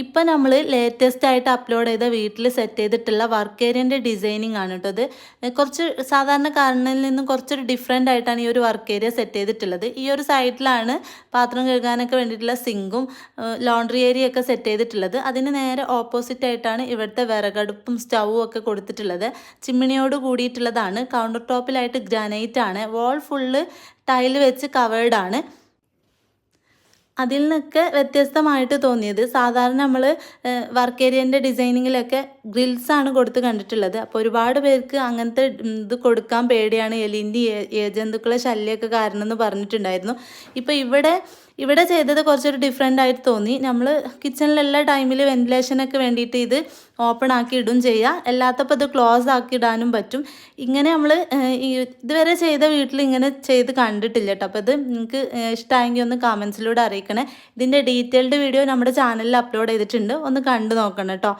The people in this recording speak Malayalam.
ഇപ്പം നമ്മൾ ലേറ്റസ്റ്റ് ആയിട്ട് അപ്ലോഡ് ചെയ്ത വീട്ടിൽ സെറ്റ് ചെയ്തിട്ടുള്ള വർക്ക് ഏരിയന്റെ ഡിസൈനിങ് ആണ് കേട്ടോ ഇത്. കുറച്ച് സാധാരണ സാധാരണക്കാരനിൽ നിന്നും കുറച്ചൊരു ഡിഫറെന്റ് ആയിട്ടാണ് ഈ ഒരു വർക്ക് ഏരിയ സെറ്റ് ചെയ്തിട്ടുള്ളത്. ഈ ഒരു സൈഡിലാണ് പാത്രം കഴുകാനൊക്കെ വേണ്ടിയിട്ടുള്ള സിങ്കും ലോണ്ടറി ഏരിയ ഒക്കെ സെറ്റ് ചെയ്തിട്ടുള്ളത്. അതിന് നേരെ ഓപ്പോസിറ്റ് ആയിട്ടാണ് ഇവിടുത്തെ വിറകടുപ്പും സ്റ്റൗവും ഒക്കെ കൊടുത്തിട്ടുള്ളത്. ചിമ്മിണിയോട് കൂടിയിട്ടുള്ളതാണ്. കൗണ്ടർ ടോപ്പിലായിട്ട് ഗ്രാനൈറ്റ് ആണ്. വാൾ ഫുള്ള് ടൈൽ വെച്ച് കവേർഡ് ആണ്. അതിൽ നിന്നൊക്കെ വ്യത്യസ്തമായിട്ട് തോന്നിയത്. സാധാരണ നമ്മൾ വർക്ക് ഏരിയന്റെ ഡിസൈനിങ്ങിലൊക്കെ ആണ് കൊടുത്ത് കണ്ടിട്ടുള്ളത്. അപ്പോൾ ഒരുപാട് പേർക്ക് അങ്ങനത്തെ ഇത് കൊടുക്കാൻ പേടിയാണ്. എലിന്റെ ഏജന്തുക്കളെ ശല്യമൊക്കെ കാരണം എന്ന് പറഞ്ഞിട്ടുണ്ടായിരുന്നു. ഇപ്പോൾ ഇവിടെ ഇവിടെ ചെയ്തത് കുറച്ചൊരു ഡിഫറെന്റ് ആയിട്ട് തോന്നി. നമ്മൾ കിച്ചണിലെല്ലാ ടൈമിൽ വെന്റിലേഷനൊക്കെ വേണ്ടിയിട്ട് ഇത് ഓപ്പൺ ആക്കി ഇടും ചെയ്യുക അല്ലാത്തപ്പോൾ ഇത് ക്ലോസ് ആക്കി ഇടാനും പറ്റും. ഇങ്ങനെ നമ്മൾ ഇതുവരെ ചെയ്ത വീട്ടിൽ ഇങ്ങനെ ചെയ്ത് കണ്ടിട്ടില്ല കേട്ടോ അപ്പോൾ ഇത് നിങ്ങൾക്ക് ഇഷ്ടമായെങ്കിൽ ഒന്ന് കമൻസിലൂടെ അറിയിക്കണേ ഇതിന്റെ ഡീറ്റെയിൽഡ് വീഡിയോ നമ്മുടെ ചാനലിൽ അപ്ലോഡ് ചെയ്തിട്ടുണ്ട്. ഒന്ന് കണ്ടു നോക്കണം കേട്ടോ.